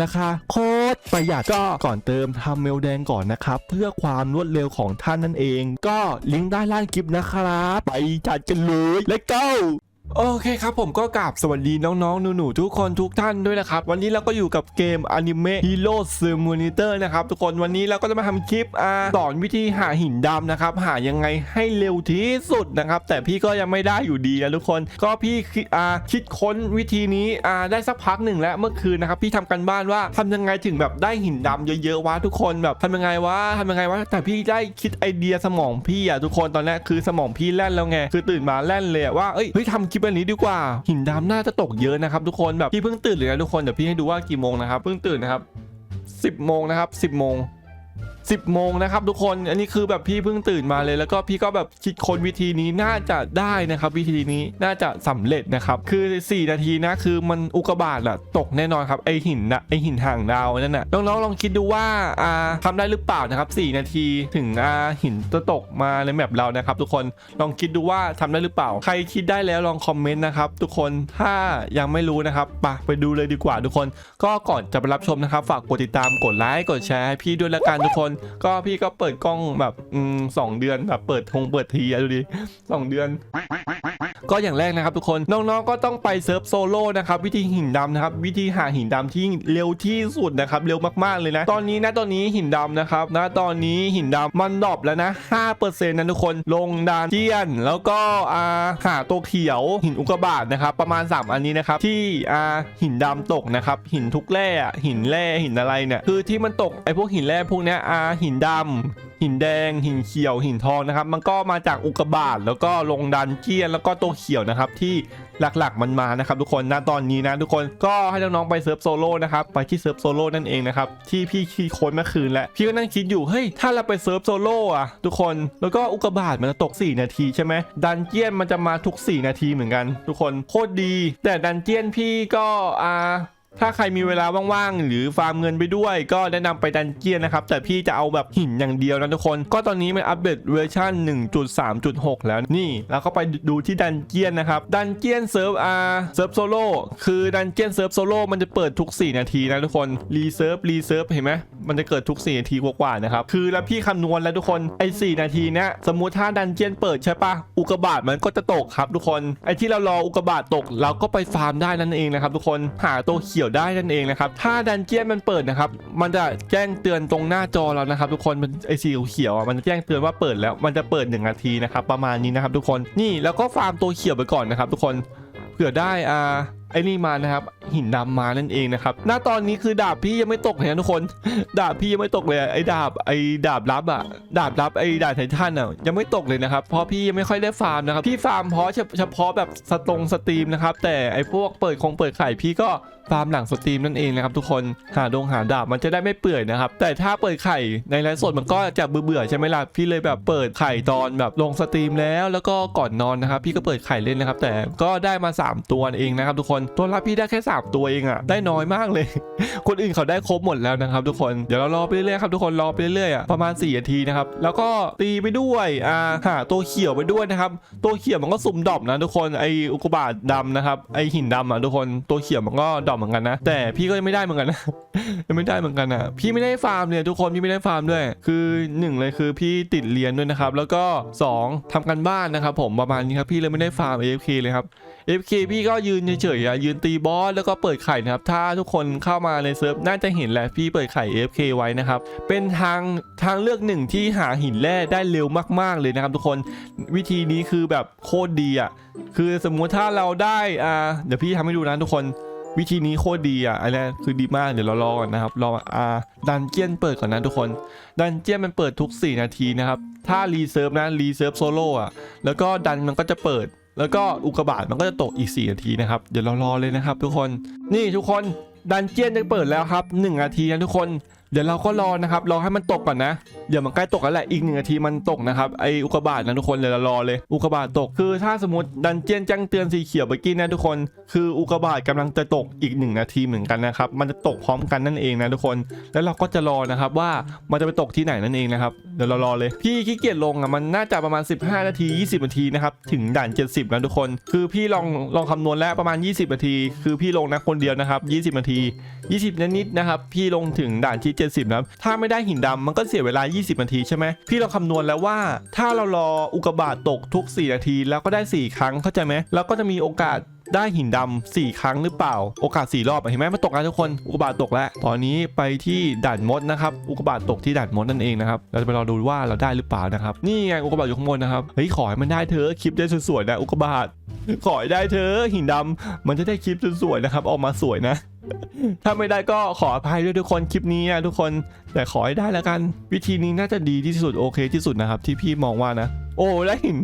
ราคาโคตรประหยัดก็ก่อนเติมทำเมลแดงก่อนนะครับ เพื่อความรวดเร็วของท่านนั่นเอง ก็ลิงก์ด้านล่างคลิปนะครับ ไปจัดกันเลย let's go โอเคครับผมก็กราบสวัสดีน้องๆ หนูๆ ทุกคนทุกท่านด้วยนะครับ วันนี้เราก็อยู่กับเกม Anime Hero Simulator นะครับ ทุกคนวันนี้เราก็จะมาทำคลิปอ่าสอนวิธีหาหินดำนะครับ หายังไงให้เร็วที่สุดนะครับ แต่พี่ก็ยังไม่ได้อยู่ดีนะทุกคน ก็พี่คิดอ่าคิดค้นวิธีนี้อ่าได้สักพักหนึ่งแล้วเมื่อคืนนะครับ พี่ทำกันบ้านว่าทำยังไงถึงแบบได้หินดำเยอะๆวะทุกคนแบบทำยังไงวะทำยังไงวะแต่พี่ได้คิดไอเดียสมองพี่อะทุกคนตอนแรกคือสมองพี่แล่นแล้วไงคือตื่นมาแล่นเลยว่าเอ้ยทำคลิปเป็นนี้ดีกว่า หินดำน่าจะตกเยอะนะครับทุกคนแบบพี่เพิ่งตื่นเลยนะทุกคนเดี๋ยวพี่ให้ดูว่ากี่โมงนะครับเพิ่งตื่นนะครับ10โมงนะครับ10โมง10โมงนะครับทุกคนอันนี้คือแบบพี่เพิ่งตื่นมาเลย แล้วก็พี่ก็แบบคิดค้นวิธีนี้น่าจะได้นะครับ วิธีนี้น่าจะสำเร็จนะครับคือ 4 นาทีนะคือมันอุกกาบาตอะตกแน่นอนครับไอหินนะไอหินห่างดาวนั่นน่ะน้องๆลองคิดดูว่าอ่าทำได้หรือเปล่านะครับ 4 นาทีถึงอ่าหินจะตกมาในแมปเรานะครับ ทุกคนลองคิดดูว่าทำได้หรือเปล่า ใครคิดได้แล้วลองคอมเมนต์นะครับทุกคนถ้ายังไม่รู้นะครับไปไปดูเลยดีกว่าทุกคน ก็ก่อนจะไปรับชมนะครับ ฝากกดติดตามกดไลค์กดแชร์ให้พี่ด้วยละกันทุกคนก็พี่ก็เปิดกล้องแบบอืมสองเดือนแบบเปิดทงเปิดทีอะดูดิสองเดือน ก็อย่างแรกนะครับทุกคนน้องๆก็ต้องไปเซิร์ฟโซโล่นะครับวิธีหินดำนะครับวิธีหาหินดำที่เร็วที่สุดนะครับเร็วมากๆเลยนะ ตอนนี้นะตอนนี้หินดำนะครับนะตอนนี้หินดำมันดรอปแล้วนะ5%นะทุกคนลงดานเจียน แล้วก็อ่าหาตัวเขียวหินอุกกาบาตนะครับประมาณ 3 อันนี้นะครับที่อ่าหินดำตกนะครับหินทุกแร่หินแร่หินอะไรเนี่ยคือที่มันตกไอ้พวกหินแร่พวกเนี้ยอ่าหินดำหินแดง หินเขียว หินทองนะครับ มันก็มาจากอุกกาบาตแล้วก็ลงดันเจียนแล้วก็ตัวเขียวนะครับที่หลักๆมันมานะครับทุกคนณตอนนี้นะทุกคนก็ให้น้องๆไปเซิร์ฟโซโล่นะครับไปที่เซิร์ฟโซโล่นั่นเองนะครับที่พี่คีย์โค้ดเมื่อคืนแล้วพี่ก็นั่งคิดอยู่เฮ้ยถ้าเราไปเซิร์ฟโซโล่อะทุกคนแล้วก็อุกกาบาตมันจะตก 4 นาทีใช่ไหมดันเจียนมันจะมาทุก 4 นาทีเหมือนกัน ทุกคนโคตรดี แต่ดันเจียนพี่ก็อ่า ถ้าใครมีเวลาว่างๆ หรือฟาร์มเงินไปด้วย ก็แนะนำไปดันเจียนนะครับ แต่พี่จะเอาแบบหินอย่างเดียวนะทุกคน ก็ตอนนี้มันอัปเดตเวอร์ชัน1.3.6 แล้วนี่แล้วก็ไปดูที่ดันเจียนนะครับดันเจียนเซิร์ฟอาร์เซิร์ฟโซโล่คือดันเจียนเซิร์ฟโซโล่มันจะเปิดทุก 4 นาทีนะทุกคนรีเซิร์ฟรีเซิร์ฟเห็นไหมมันจะเกิดทุก 4 นาทีกว่าๆนะครับคือแล้วพี่คำนวณแล้วทุกคนไอ้4นาทีเนี้ยสมมุติถ้าดันเจียนเปิดใช่ปะอุกกาบาตมันก็จะตกครับทุกคนไอ้ที่เรารออุกกาบาตตก เราก็ไปฟาร์มได้นั่นเองนะครับทุกคนหาตัวเขียขียวได้นั่นเองนะครับ ถ้าดันเจี้ยนมันเปิดนะครับ มันจะแจ้งเตือนตรงหน้าจอเรานะครับ ทุกคนมันไอสีเขียวอะมันจะแจ้งเตือนว่าเปิดแล้ว มันจะเปิด1นาทีนะครับ ประมาณนี้นะครับ ทุกคน นี่แล้วก็ฟาร์มตัวเขียวไปก่อนนะครับ ทุกคน เผื่อได้อ่าไอ้นี่มานะครับหินดำมานั่นเองนะครับณตอนนี้คือดาบพี่ยังไม่ตกเลยนะทุกคน ดาบพี่ยังไม่ตกเลยไอ้ดาบไอ้ดาบลับอะดาบลับไอ้ดาบไททันอะยังไม่ตกเลยนะครับเพราะพี่ยังไม่ค่อยได้ฟาร์มนะครับพี่ฟาร์มเพราะเฉเฉพาะแบบสตรงสตรีมนะครับแต่ไอ้พวกเปิดคงเปิดไข่พี่ก็ ฟามหลังสตรีมนั่นเองนะครับทุกคนหาดงหาดาบมันจะได้ไม่เปื่อยนะครับแต่ถ้าเปิดไข่ในไลฟ์สดมันก็จะเบื่อๆใช่ไหมล่ะพี่เลยแบบเปิดไข่ตอนแบบลงสตรีมแล้วแล้วก็ก่อนนอนนะครับพี่ก็เปิดไข่เล่นนะครับแต่ก็ได้มา 3 ตัวเองนะครับทุกคนตัวรับพี่ได้แค่3ตัวเองอะได้น้อยมากเลย คนอื่นเขาได้ครบหมดแล้วนะครับทุกคนเดี๋ยวเรารอไปเรื่อยๆครับทุกคนรอไปเรื่อยๆอะประมาณ4นาทีนะครับแล้วก็ตีไปด้วยอ่าหาตัวเขียวไปด้วยนะครับตัวเขียวมันก็สุ่มดอปนะทุกคนไออุกบาตดำนะครับไอหินดำอะทุกคนตัวเขียวมันก็ดอปเหมือนกันนะ แต่พี่ก็ยังไม่ได้เหมือนกันนะยังไม่ได้เหมือนกันอะ พี่ไม่ได้ฟาร์มเลยทุกคนพี่ไม่ได้ฟาร์มด้วย คือหนึ่งเลยคือพี่ติดเรียนด้วยนะครับ แล้วก็สองทำกันบ้านนะครับ ผมประมาณนี้ครับพี่เลยไม่ได้ฟาร์ม AFK เลยครับ FK พี่ก็ยืนเฉยๆอะยืนตีบอสแล้วก็เปิดไข่นะครับ ถ้าทุกคนเข้ามาในเซิร์ฟน่าจะเห็นแหละพี่เปิดไข่ FK ไว้นะครับ เป็นทางทางเลือกหนึ่งที่หาหินแร่ได้เร็วมาก ๆเลยนะครับทุกคนวิธีนี้คือแบบโคตรดีอะคือสมมุติถ้าเราได้อ่าเดี๋ยวพี่ทำให้ดูนะทุกคน วิธีนี้โคตรดีอะอันนี้คือดีมากเดี๋ยวเรารอก่อนนะครับรออ่าดันเจียนเปิดก่อนนะทุกคนดันเจียนมันเปิดทุก 4 นาทีนะครับถ้ารีเซิร์ฟนะรีเซิร์ฟโซโล่อะแล้วก็ดันมันก็จะเปิด แล้วก็อุกกาบาตมันก็จะตกอีก 4 นาทีนะครับเดี๋ยวเรารอเลยนะครับ ทุกคนนี่ทุกคนดันเจียนจะเปิดแล้วครับ 1 นาทีนะทุกคน เดี๋ยวเราก็รอนะครับรอให้มันตกก่อนนะเดี๋ยวมันใกล้ตกแล้วแหละอีกหนึ่งนาทีมันตกนะครับไออุกกาบาตนะทุกคนเดี๋ยวเรารอเลยอุกกาบาตตกคือถ้าสมมติดันเจียนแจ้งเตือนสีเขียวเมื่อกี้นะทุกคน คืออุกกาบาตกำลังจะตกอีกหนึ่งนาทีเหมือนกันนะครับมันจะตกพร้อมกันนั่นเองนะทุกคน แล้วเราก็จะรอนะครับว่ามันจะไปตกที่ไหนนั่นเองนะครับเดี๋ยวเรารอเลยพี่ขี้เกียจลงอะมันน่าจะประมาณ 15 นาที 20 นาทีนะครับถึงด่าน 70นะทุกคน คือพี่ลองลองคำนวณแล้วประมาณ 20 นาที คือพี่ลงนะคนเดียวนะครับ 20 นาที 20นิดๆนะครับพี่ลงถึงด่านที่70นะครับถ้าไม่ได้หินดำมันก็เสียเวลา 20 นาทีใช่ไหมพี่เราคำนวณแล้วว่า ถ้าเรารออุกกาบาตตกทุก 4 นาที แล้วก็ได้ 4 ครั้งเข้าใจไหมแล้วก็จะมีโอกาสได้หินดำสี่ครั้งหรือเปล่า โอกาสสี่รอบเห็นไหมมันตกแล้วทุกคนอุกบาตตกแล้ว ตอนนี้ไปที่ด่านมดนะครับ อุกบาตตกที่ด่านมดนั่นเองนะครับ เราจะไปรอดูว่าเราได้หรือเปล่านะครับ นี่ไงอุกบาตอยู่ข้างบนนะครับ เฮ้ยขอให้มันได้เธอะคลิปได้สวยๆนะอุกบาต ขอให้ได้เธอะหินดำมันจะได้คลิปสวยๆนะครับ ออกมาสวยนะ ถ้าไม่ได้ก็ขออภัยด้วยทุกคนคลิปนี้อะทุกคนแต่ขอให้ได้แล้วกัน วิธีนี้น่าจะดีที่สุดโอเคที่สุดนะครับ ที่พี่มองว่านะ โอ้ได้หิน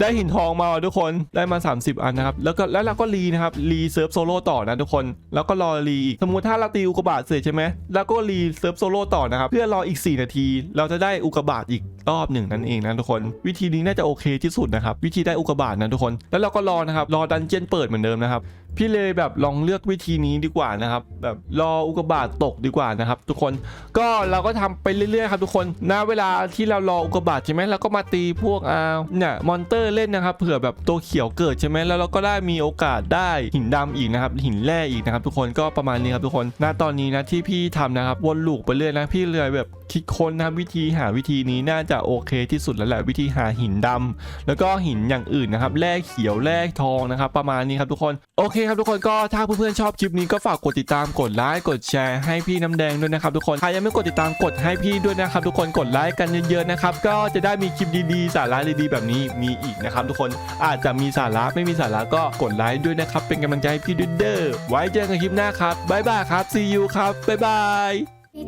ได้หินทองมาทุกคนได้มา 30 อันนะครับ แล้วก็แล้วเราก็รีนะครับรีเซิร์ฟโซโล่ต่อนะทุกคน แล้วก็รอรีอีก สมมติถ้าเราตีอุกบาทเสร็จใช่ไหมแล้วก็รีเซิร์ฟโซโล่ต่อนะครับ เพื่อรออีก 4 นาที เราจะได้อุกบาทอีกรอบหนึ่งนั่นเองนะทุกคน วิธีนี้น่าจะโอเคที่สุดนะครับ วิธีได้อุกบาทนะทุกคน แล้วเราก็รอนะครับรอดันเจียนเปิดเหมือนเดิมนะครับ พี่เลยแบบลองเลือกวิธีนี้ดีกว่านะครับ แบบรออุกกาบาตตกดีกว่านะครับ ทุกคนก็เราก็ทำไปเรื่อยๆครับทุกคนณเวลาที่เรารออุกกาบาตใช่ไหมเราก็มาตีพวกอ่าเนี่ยมอนเตอร์เล่นนะครับเผื่อแบบตัวเขียวเกิดใช่ไหมแล้วเราก็ได้มีโอกาสได้หินดำอีกนะครับหินแร่อีกนะครับ ทุกคนก็ประมาณนี้ครับทุกคนณตอนนี้นะที่พี่ทำนะครับวนลูปไปเรื่อยนะพี่เลยแบบคิดค้นนะครับวิธีหาวิธีนี้น่าจะโอเคที่สุดแล้วแหละวิธีหาหินดำแล้วก็หินอย่างอื่นนะครับแร่เขียวแร่ทองนะครับ ประมาณนี้ครับทุกคนโอเคครับทุกคนก็ถ้าเพื่อนๆชอบคลิปนี้ก็ฝากกดติดตามกดไลค์กดแชร์ให้พี่น้ำแดงด้วยนะครับทุกคนใครยังไม่กดติดตามกดให้พี่ด้วยนะครับทุกคนกดไลค์กันเยอะๆนะครับก็จะได้มีคลิปดีๆ สาระดีๆแบบนี้มีอีกนะครับทุกคนอาจจะมีสาระไม่มีสาระก็กดไลค์ด้วยนะครับเป็นกำลังใจให้พี่ด้วยเด้อไว้เจอกันคลิปหน้าครับบ๊ายบายครับ see you ครับบ๊ายบาย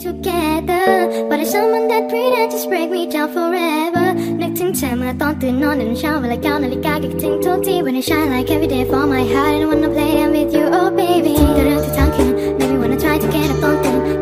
together but it's someone that pretends to break me down forever จำและตอนตื่นนอนในเช้าเวลาเก้านาฬิกาก็คิดถึงทุกที When I shine like every day for my heart and wanna play them with you. oh baby ที่เรื่องที่ทั้งคืน Maybe wanna try to get up ตอนตื่น